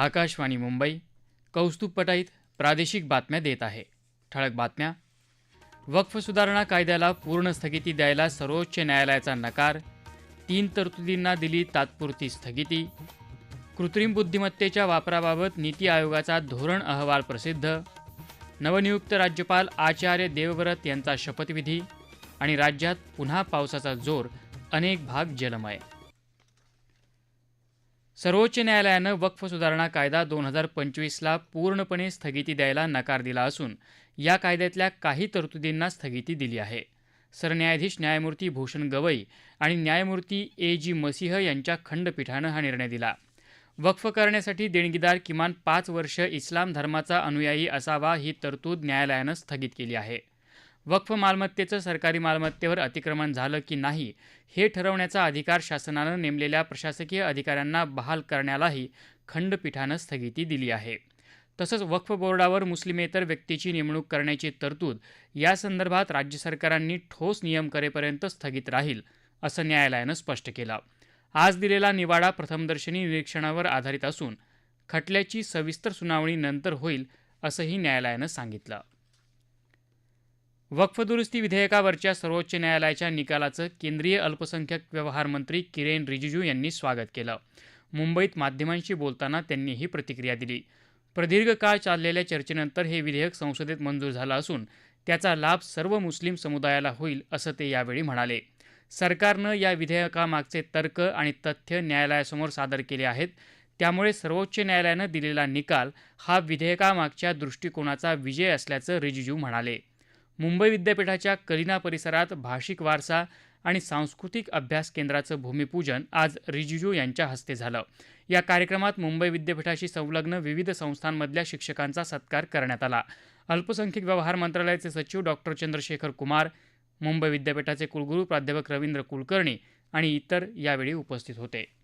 आकाशवाणी मुंबई कौस्तुभ पटाईत प्रादेशिक बातम्या देत आहे. ठळक बातम्या. वक्फ सुधारणा कायद्याला पूर्ण स्थगिती द्यायला सर्वोच्च न्यायालयाचा नकार. तीन तरतुदींना दिली तात्पुरती स्थगिती. कृत्रिम बुद्धिमत्तेच्या वापराबाबत नीती आयोगाचा धोरण अहवाल प्रसिद्ध. नवनियुक्त राज्यपाल आचार्य देवव्रत यांचा शपथविधी. आणि राज्यात पुन्हा पावसाचा जोर अनेक भाग जलमय. सर्वोच्च न्यायालयानं वक्फ सुधारणा कायदा दोन हजार पंचवीसला पूर्णपणे स्थगिती द्यायला नकार दिला असून या कायद्यातल्या काही तरतुदींना स्थगिती दिली आहे. सरन्यायाधीश न्यायमूर्ती भूषण गवई आणि न्यायमूर्ती ए जी मसीह यांच्या खंडपीठानं हा निर्णय दिला. वक्फ करण्यासाठी देणगीदार किमान पाच वर्ष इस्लाम धर्माचा अनुयायी असावा ही तरतूद न्यायालयानं स्थगित केली आहे. वक्फ मालमत्तेचं सरकारी मालमत्तेवर अतिक्रमण झालं की नाही हे ठरवण्याचा अधिकार शासनानं नेमलेल्या प्रशासकीय अधिकाऱ्यांना बहाल करण्यालाही खंडपीठानं स्थगिती दिली आहे. तसंच वक्फ बोर्डावर मुस्लिमेतर व्यक्तीची नेमणूक करण्याची तरतूद यासंदर्भात राज्य सरकारांनी ठोस नियम करेपर्यंत स्थगित राहील असं न्यायालयानं स्पष्ट केलं. आज दिलेला निवाडा प्रथमदर्शनी निरीक्षणावर आधारित असून खटल्याची सविस्तर सुनावणी नंतर होईल असंही न्यायालयानं सांगितलं. वक्फ दुरुस्ती विधेयकावरच्या सर्वोच्च न्यायालयाच्या निकालाचं केंद्रीय अल्पसंख्याक व्यवहार मंत्री किरेन रिजिजू यांनी स्वागत केलं. मुंबईत माध्यमांशी बोलताना त्यांनी ही प्रतिक्रिया दिली. प्रदीर्घ काळ चाललेल्या चर्चेनंतर हे विधेयक संसदेत मंजूर झालं असून त्याचा लाभ सर्व मुस्लिम समुदायाला होईल असं ते यावेळी म्हणाले. सरकारनं या विधेयकामागचे तर्क आणि तथ्य न्यायालयासमोर सादर केले आहेत. त्यामुळे सर्वोच्च न्यायालयानं दिलेला निकाल हा विधेयकामागच्या दृष्टिकोनाचा विजय असल्याचं रिजिजू म्हणाले. मुंबई विद्यापीठाच्या कलिना परिसरात भाषिक वारसा आणि सांस्कृतिक अभ्यास केंद्राचं भूमिपूजन आज रिजिजू यांच्या हस्ते झालं. या कार्यक्रमात मुंबई विद्यापीठाशी संलग्न विविध संस्थांमधल्या शिक्षकांचा सत्कार करण्यात आला. अल्पसंख्याक व्यवहार मंत्रालयाचे सचिव डॉक्टर चंद्रशेखर कुमार मुंबई विद्यापीठाचे कुलगुरू प्राध्यापक रवींद्र कुलकर्णी आणि इतर यावेळी उपस्थित होते.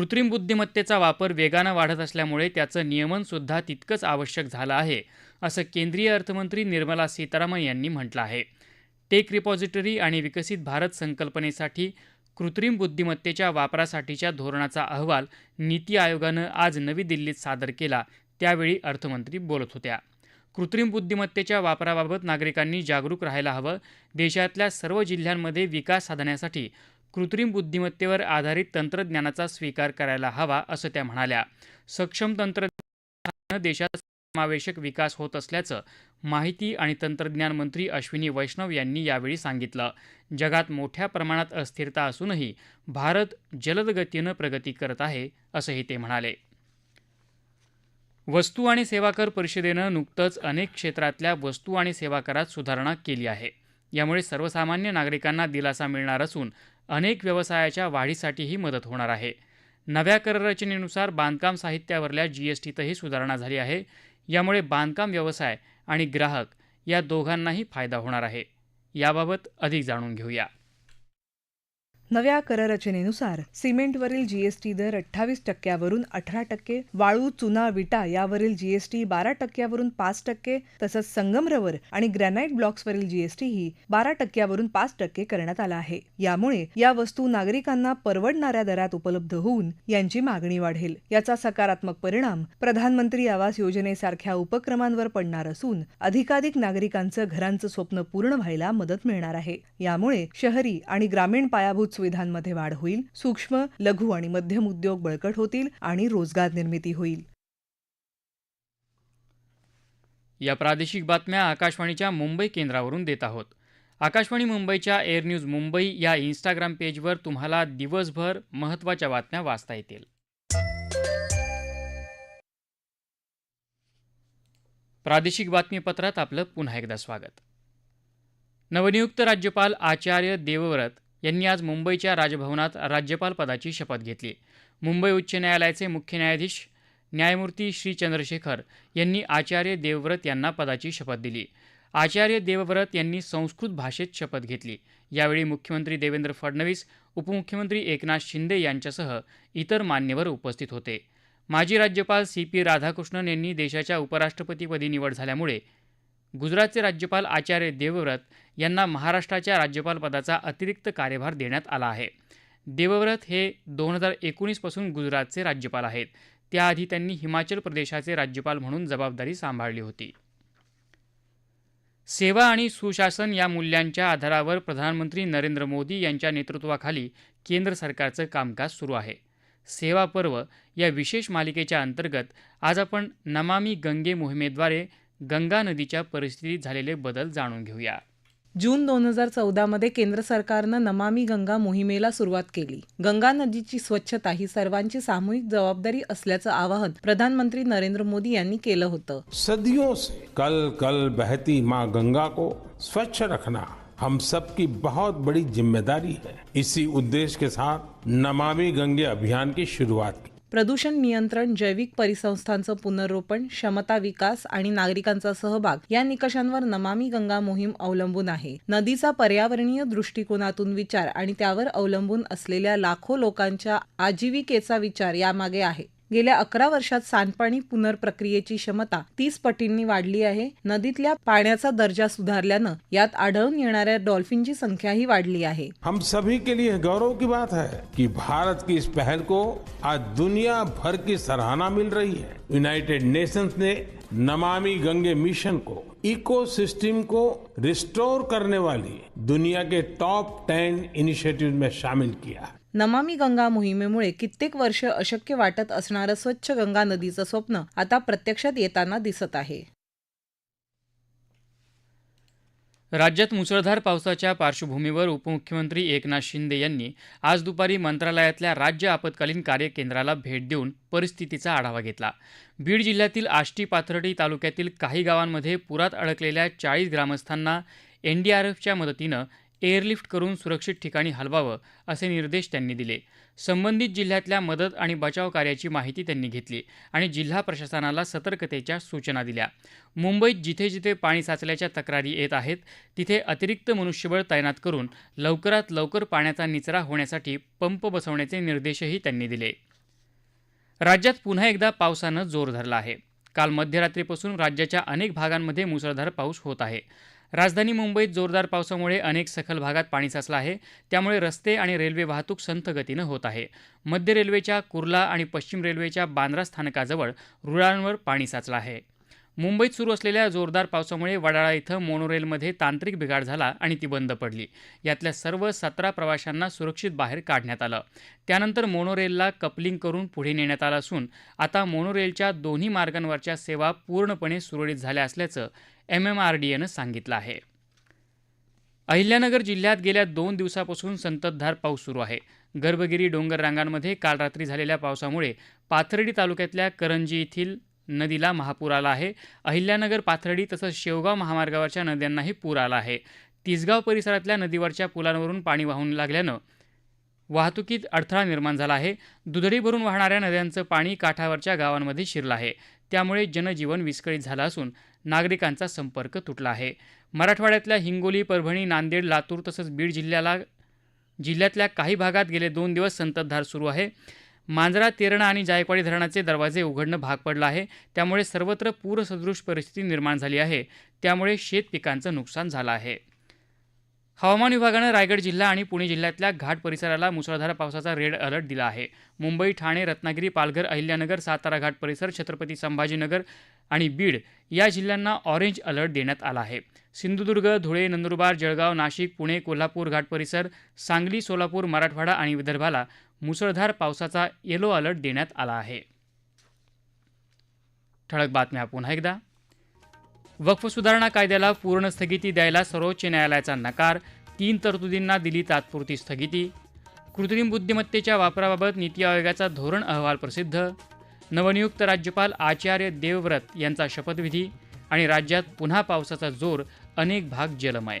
कृत्रिम बुद्धिमत्तेचा वापर वेगानं वाढत असल्यामुळे त्याचं नियमनसुद्धा तितकंच आवश्यक झालं आहे असं केंद्रीय अर्थमंत्री निर्मला सीतारामन यांनी म्हटलं आहे. टेक रिपॉझिटरी आणि विकसित भारत संकल्पनेसाठी कृत्रिम बुद्धिमत्तेच्या वापरासाठीच्या धोरणाचा अहवाल नीती आयोगानं आज नवी दिल्लीत सादर केला त्यावेळी अर्थमंत्री बोलत होत्या. कृत्रिम बुद्धिमत्तेच्या वापराबाबत नागरिकांनी जागरूक राहायला हवं देशातल्या सर्व जिल्ह्यांमध्ये विकास साधण्यासाठी कृत्रिम बुद्धिमत्तेवर आधारित तंत्रज्ञानाचा स्वीकार करायला हवा असं त्या म्हणाल्या. सक्षम तंत्रज्ञान देशात समावेशक विकास होत असल्याचं माहिती आणि तंत्रज्ञान मंत्री अश्विनी वैष्णव यांनी यावेळी सांगितलं. जगात मोठ्या प्रमाणात अस्थिरता असूनही भारत जलदगतीनं प्रगती करत आहे असंही ते म्हणाले. वस्तू आणि सेवा कर परिषदेनं नुकतंच अनेक क्षेत्रातल्या वस्तू आणि सेवा करात सुधारणा केली आहे. यामुळे सर्वसामान्य नागरिकांना दिलासा मिळणार असून अनेक व्यवसायाच्या वाढीसाठीही मदत होणार आहे. नव्या कररचनेनुसार बांधकाम साहित्यावरल्या जीएसटीतही सुधारणा झाली आहे. यामुळे बांधकाम व्यवसाय आणि ग्राहक या दोघांनाही फायदा होणार आहे. याबाबत अधिक जाणून घेऊया. नव्या कररचनेनुसार सिमेंटवरील जीएसटी दर अठ्ठावीस टक्क्यावरून अठरा टक्के वाळू चुना विटा यावरील जीएसटी बारा टक्क्यावरून पाच टक्के तसंच संगमरवर आणि ग्रॅनाईट ब्लॉक्सवरील जीएसटीही बारा टक्क्यावरून पाच टक्के करण्यात आला आहे. यामुळे या वस्तू नागरिकांना परवडणाऱ्या दरात उपलब्ध होऊन यांची मागणी वाढेल. याचा सकारात्मक परिणाम प्रधानमंत्री आवास योजनेसारख्या उपक्रमांवर पडणार असून अधिकाधिक नागरिकांचं घरांचं स्वप्न पूर्ण व्हायला मदत मिळणार आहे. यामुळे शहरी आणि ग्रामीण पायाभूत सुविधांमध्ये वाढ होईल सूक्ष्म लघु आणि मध्यम उद्योग बळकट होतील आणि रोजगार निर्मिती होईल. या प्रादेशिक बातम्या आकाशवाणीच्या मुंबई केंद्रावरून देत आहोत. आकाशवाणी मुंबईच्या एअर न्यूज मुंबई या इंस्टाग्राम पेजवर तुम्हाला दिवसभर महत्त्वाच्या बातम्या वाचता येतील. प्रादेशिक बातमीपत्रात आपलं पुन्हा एकदा स्वागत. नवनियुक्त राज्यपाल आचार्य देवव्रत यांनी आज मुंबईच्या राजभवनात राज्यपाल पदाची शपथ घेतली. मुंबई उच्च न्यायालयाचे मुख्य न्यायाधीश न्यायमूर्ती श्री चंद्रशेखर यांनी आचार्य देवव्रत यांना पदाची शपथ दिली. आचार्य देवव्रत यांनी संस्कृत भाषेत शपथ घेतली. यावेळी मुख्यमंत्री देवेंद्र फडणवीस उपमुख्यमंत्री एकनाथ शिंदे यांच्यासह इतर मान्यवर उपस्थित होते. माजी राज्यपाल सी पी राधाकृष्णन यांनी देशाच्या उपराष्ट्रपतीपदी निवड झाल्यामुळे गुजरातचे राज्यपाल आचार्य देवव्रत यांना महाराष्ट्राच्या राज्यपालपदाचा अतिरिक्त कार्यभार देण्यात आला आहे. देवव्रत हे दोन हजार एकोणीसपासून गुजरातचे राज्यपाल आहेत. त्याआधी त्यांनी हिमाचल प्रदेशाचे राज्यपाल म्हणून जबाबदारी सांभाळली होती. सेवा आणि सुशासन या मूल्यांच्या आधारावर प्रधानमंत्री नरेंद्र मोदी यांच्या नेतृत्वाखाली केंद्र सरकारचं कामकाज सुरू आहे. सेवा पर्व या विशेष मालिकेच्या अंतर्गत आज आपण नमामी गंगे मोहिमेद्वारे गंगा नदीच्या परिस्थितीत झालेले बदल जाणून घेऊया. जून दोन हजार चौदामध्ये केंद्र सरकारनं नमामी गंगा मोहिमेला सुरुवात केली. गंगा नदीची स्वच्छता ही सर्वांची सामूहिक जबाबदारी असल्याचं आवाहन प्रधानमंत्री नरेंद्र मोदी यांनी केलं होतं. सदियों से कल कल बहती माँ गंगा को स्वच्छ रखना हम सबकी बहुत बड़ी जिम्मेदारी है। इसी उद्देश्य के साथ नमामि गंगे अभियान की शुरुआत की। प्रदूषण नियंत्रण जैविक परिसंस्थांचं पुनर्रोपण क्षमता विकास आणि नागरिकांचा सहभाग या निकषांवर नमामी गंगा मोहीम अवलंबून आहे. नदीचा पर्यावरणीय दृष्टिकोनातून विचार आणि त्यावर अवलंबून असलेल्या लाखो लोकांच्या आजीविकेचा विचार यामागे आहे. गेल्या अकरा वर्षात सांडपाणी पुनर्प्रक्रियेची क्षमता तीस पटींनी वाढली आहे. नदीतल्या पाण्याचा दर्जा सुधारल्यानं यात आढळून येणाऱ्या डॉल्फिनची संख्याही वाढली आहे. हम सभी के लिए गौरव की बात है कि भारत की इस पहल को आज दुनिया भर की सराहना मिल रही है। यूनाइटेड नेशंस ने नमामि गंगे मिशन को इको सिस्टम को रिस्टोर करने वाली दुनिया के टॉप टेन इनिशिएटिव में शामिल किया है। नमामी गंगा मोहिमेमुळे कित्येक वर्ष अशक्य वाटत असणारं स्वच्छ गंगा नदीचं स्वप्न आता प्रत्यक्षात येताना दिसत आहे. राज्यात मुसळधार पावसाच्या पार्श्वभूमीवर उपमुख्यमंत्री एकनाथ शिंदे यांनी आज दुपारी मंत्रालयातल्या राज्य आपत्कालीन कार्य केंद्राला भेट देऊन परिस्थितीचा आढावा घेतला. बीड जिल्ह्यातील आष्टी पाथर्डी तालुक्यातील काही गावांमध्ये पुरात अडकलेल्या चाळीस ग्रामस्थांना एनडीआरएफच्या मदतीनं एअरलिफ्ट करून सुरक्षित ठिकाणी हलवावं असे निर्देश त्यांनी दिले. संबंधित जिल्ह्यातल्या मदत आणि बचाव कार्याची माहिती त्यांनी घेतली आणि जिल्हा प्रशासनाला सतर्कतेच्या सूचना दिल्या. मुंबईत जिथे जिथे पाणी साचल्याच्या तक्रारी येत आहेत तिथे अतिरिक्त मनुष्यबळ तैनात करून लवकरात लवकर पाण्याचा निचरा होण्यासाठी पंप बसवण्याचे निर्देशही त्यांनी दिले. राज्यात पुन्हा एकदा पावसानं जोर धरला आहे. काल मध्यरात्रीपासून राज्याच्या अनेक भागांमध्ये मुसळधार पाऊस होत आहे. राजधानी मुंबईत जोरदार पावसामुळे अनेक सखल भागात पाणी साचलं आहे. त्यामुळे रस्ते आणि रेल्वे वाहतूक संथ गतीनं होत आहे. मध्य रेल्वेच्या कुर्ला आणि पश्चिम रेल्वेच्या बांद्रा स्थानकाजवळ रुळांवर पाणी साचलं आहे. मुंबईत सुरू असलेल्या जोरदार पावसामुळे वडाळा इथं मोनोरेलमध्ये तांत्रिक बिघाड झाला आणि ती बंद पडली. यातल्या सर्व सतरा प्रवाशांना सुरक्षित बाहेर काढण्यात आलं. त्यानंतर मोनोरेलला कपलिंग करून पुढे नेण्यात आलं असून आता मोनोरेलच्या दोन्ही मार्गांवरच्या सेवा पूर्णपणे सुरळीत झाल्या असल्याचं एम एम आर डी एनं सांगितलं आहे. अहिल्यानगर जिल्ह्यात गेल्या दोन दिवसापासून संततधार पाऊस सुरू आहे. गर्भगिरी डोंगर रांगांमध्ये काल रात्री झालेल्या पावसामुळे पाथर्डी तालुक्यातल्या करंजी येथील नदीला महापूर आला आहे. अहिल्यानगर पाथर्डी तसंच शेवगाव महामार्गावरच्या नद्यांनाही पूर आला आहे. तिसगाव परिसरातल्या नदीवरच्या पुलांवरून पाणी वाहून लागल्यानं वाहतुकीत अडथळा निर्माण झाला आहे. दुधडी भरून वाहणाऱ्या नद्यांचं पाणी काठावरच्या गावांमध्ये शिरलं आहे. त्यामुळे जनजीवन विस्कळीत झालं असून नागरिकांचा संपर्क तुटला आहे. मराठवाड्यातल्या हिंगोली परभणी नांदेड लातूर तसंच बीड जिल्ह्याला जिल्ह्यातल्या काही भागात गेले दोन दिवस संततधार सुरू आहे. मांजरा तेरणा आणि जायकवाडी धरणाचे दरवाजे उघडणं भाग पडलं आहे. त्यामुळे सर्वत्र पूरसदृश परिस्थिती निर्माण झाली आहे. त्यामुळे शेत पिकांचं नुकसान झालं आहे. हवामान विभागानं रायगड जिल्हा आणि पुणे जिल्ह्यातल्या घाट परिसराला मुसळधार पावसाचा रेड अलर्ट दिला आहे. मुंबई ठाणे रत्नागिरी पालघर अहिल्यानगर सातारा घाट परिसर छत्रपती संभाजीनगर आणि बीड या जिल्ह्यांना ऑरेंज अलर्ट देण्यात आला आहे. सिंधुदुर्ग धुळे नंदुरबार जळगाव नाशिक पुणे कोल्हापूर घाट परिसर सांगली सोलापूर मराठवाडा आणि विदर्भाला मुसळधार पावसाचा येलो अलर्ट देण्यात आला आहे. ठळक बातम्या पुन्हा एकदा. वक्फ सुधारणा कायद्याला पूर्ण स्थगिती द्यायला सर्वोच्च न्यायालयाचा नकार तीन तरतुदींना दिली तात्पुरती स्थगिती. कृत्रिम बुद्धिमत्तेच्या वापराबाबत नीती आयोगाचा धोरण अहवाल प्रसिद्ध. नवनियुक्त राज्यपाल आचार्य देवव्रत यांचा शपथविधी आणि राज्यात पुन्हा पावसाचा जोर अनेक भाग जलमय.